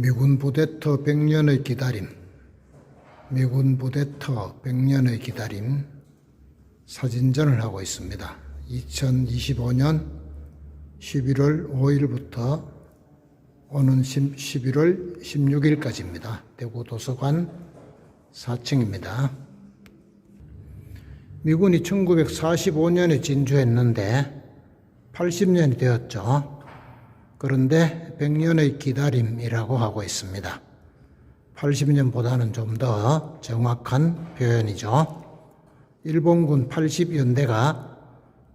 미군 부대터 100년의 기다림, 미군 부대터 100년의 기다림 사진전을 하고 있습니다. 2025년 11월 5일부터 오는 11월 16일까지입니다. 대구 도서관 4층입니다. 미군이 1945년에 진주했는데 80년이 되었죠. 그런데 100년의 기다림이라고 하고 있습니다. 80년보다는 좀 더 정확한 표현이죠. 일본군 80연대가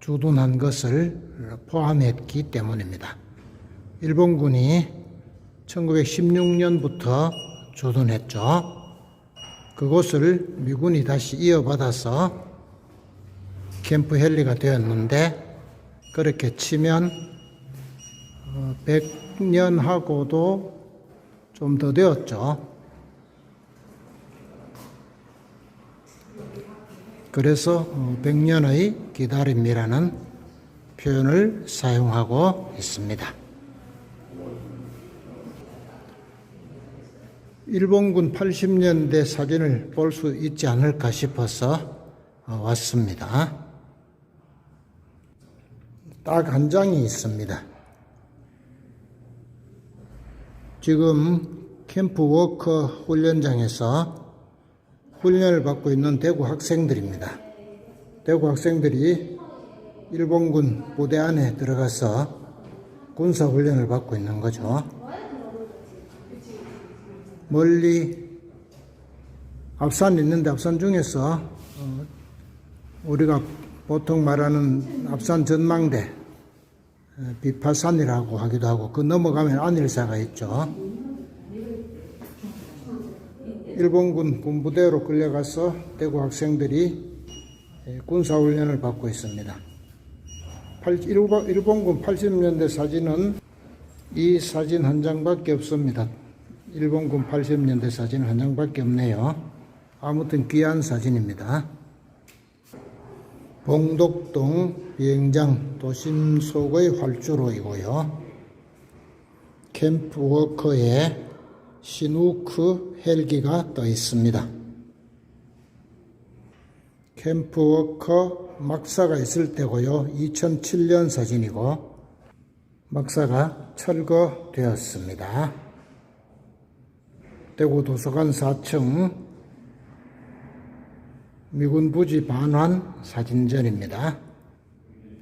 주둔한 것을 포함했기 때문입니다. 일본군이 1916년부터 주둔했죠. 그곳을 미군이 다시 이어받아서 캠프 헬리가 되었는데 그렇게 치면 100년하고도 좀 더 되었죠. 그래서 100년의 기다림이라는 표현을 사용하고 있습니다. 일본군 80년대 사진을 볼 수 있지 않을까 싶어서 왔습니다. 딱 한 장이 있습니다. 지금 캠프 워커 훈련장에서 훈련을 받고 있는 대구 학생들입니다. 대구 학생들이 일본군 부대 안에 들어가서 군사 훈련을 받고 있는 거죠. 멀리 앞산 있는데 앞산 중에서 어, 우리가 보통 말하는 앞산 전망대 어, 비파산이라고 하기도 하고 그 넘어가면 안일사가 있죠. 일본군 군부대로 끌려가서 대구 학생들이 예, 군사훈련을 받고 있습니다. 일본군 80년대 사진은 이 사진 한 장밖에 없습니다. 일본군 80년대 사진 한 장밖에 없네요. 아무튼 귀한 사진입니다. 봉독동 비행장 도심 속의 활주로이고요. 캠프워커에 시누크 헬기가 떠 있습니다. 캠프워커 막사가 있을 때고요. 2007년 사진이고 막사가 철거되었습니다. 대구 도서관 4층 미군 부지 반환 사진전입니다.